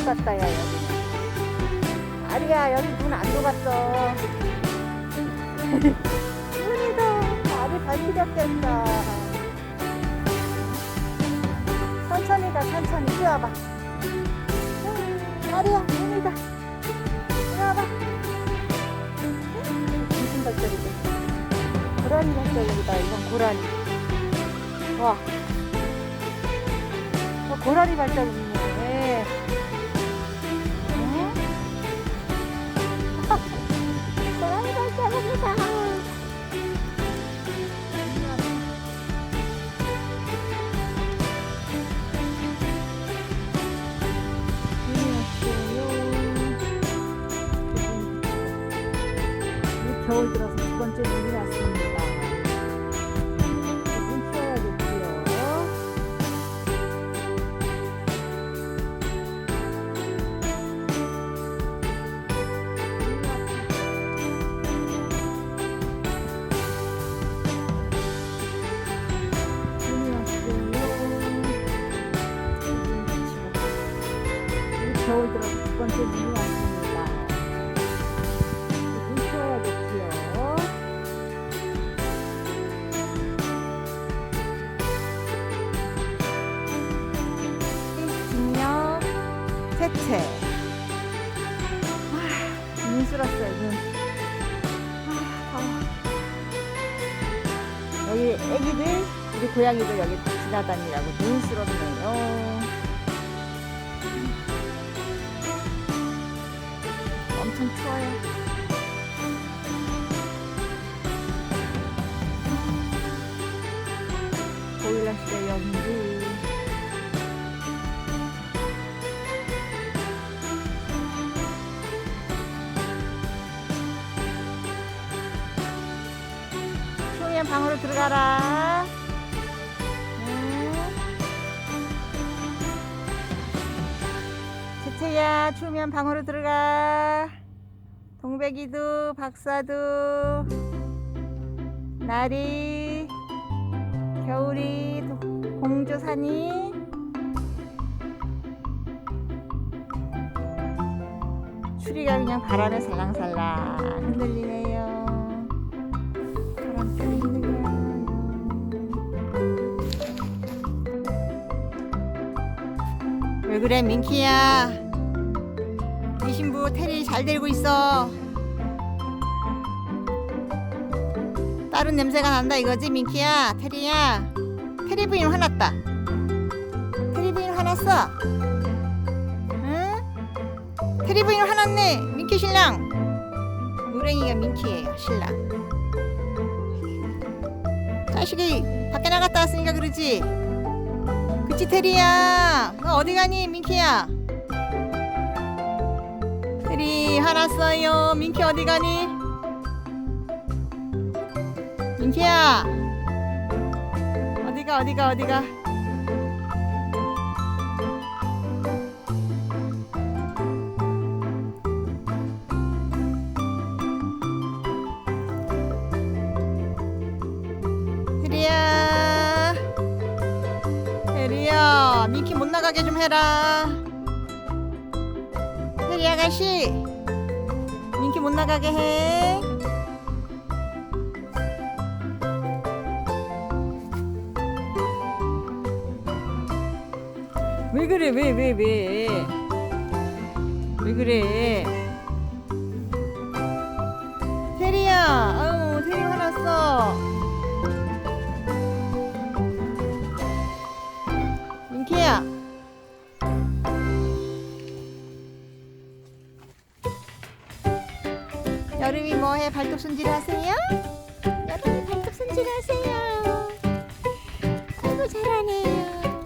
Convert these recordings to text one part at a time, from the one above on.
녹았다 야 여기. 아리야 여기 눈 안 녹았어. 눈이다. 알이 발시렸겠다. 천천히 가 천천히 뛰어봐. 음, 아리야 눈이다. 뛰어봐. 무슨 발자국이야? 고라니 발자국이다. 이건 고라니. 와. 어, 고라니 발자국이네. 겨울 들어서 두 번째 눈이 왔습니다. 눈 치워야겠지요. 눈이 왔어요. 이 겨울 들어서 두 번째 눈이 왔습니다. 세채 아, 눈 쓸었어요 눈. 아, 더워. 여기 애기들 우리 고양이들 여기 다 지나다니라고 눈 쓸었네요. 엄청 추워요 방으로 들어가라. 응. 채채야 추우면 방으로 들어가. 동백이도 박사도 나리 겨울이 도- 공주산이. 추리가 그냥 바람에 살랑살랑 흔들리네 그래 민키야? 네 신부 테리 잘 데리고 있어. 다른 냄새가 난다 이거지 민키야? 테리야? 테리 부인 화났다. 테리 부인 화났어. 응? 테리 부인 화났네 민키 신랑. 노랭이가 민키예요 신랑. 자식이 밖에 나갔다 왔으니까 그러지 테리야. 너 어디 가니 민키야? 테리 화났어요. 민키 어디 가니? 민키야. 어디가 어디가 어디가 가게 좀 해라. 혜리 아가씨. 민키 못 나가게 해. 왜 그래 왜 왜 왜? 왜 그래? 테리야 아유 테리 화났어 여름이 뭐해 발톱 손질 하세요? 여름이 발톱 손질 하세요 아이고 잘하네요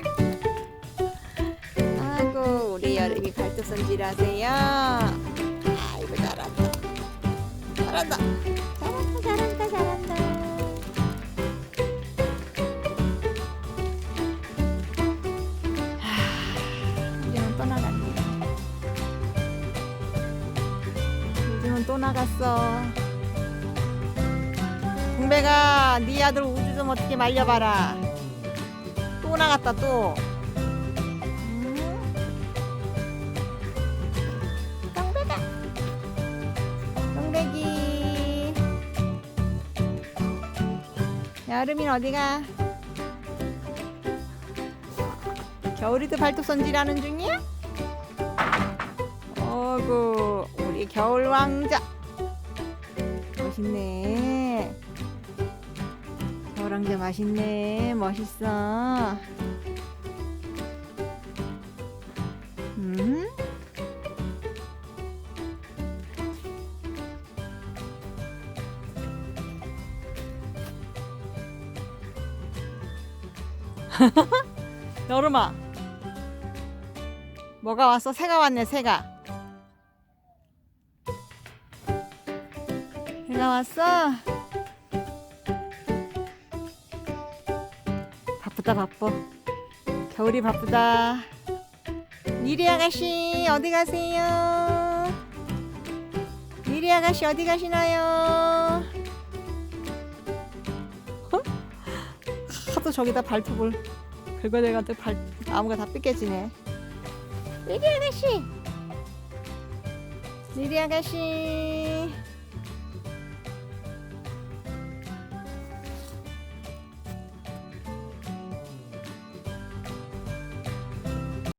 아이고 우리 여름이 발톱 손질하세요. 아이고 잘한다. 잘한다. 나갔어. 동백아, 네 아들 우주 좀 어떻게 말려봐라. 또 나갔다 또. 동백아, 동백이. 여름인 어디가? 겨울이도 발톱 손질하는 중이야? 어구 우리 겨울 왕자 겨울 왕자 맛있네. 멋있어. 음? 여름아. 뭐가 왔어? 새가 왔네 새가 새가 왔어? 바쁘다 바빠 겨울이 바쁘다 니리 아가씨 어디 가세요? 니리 아가씨 어디 가시나요? 어? 하도 저기다 발톱을 긁어대가지고 발 나무가 다 삐깨지네. 니리 아가씨, 니리 아가씨,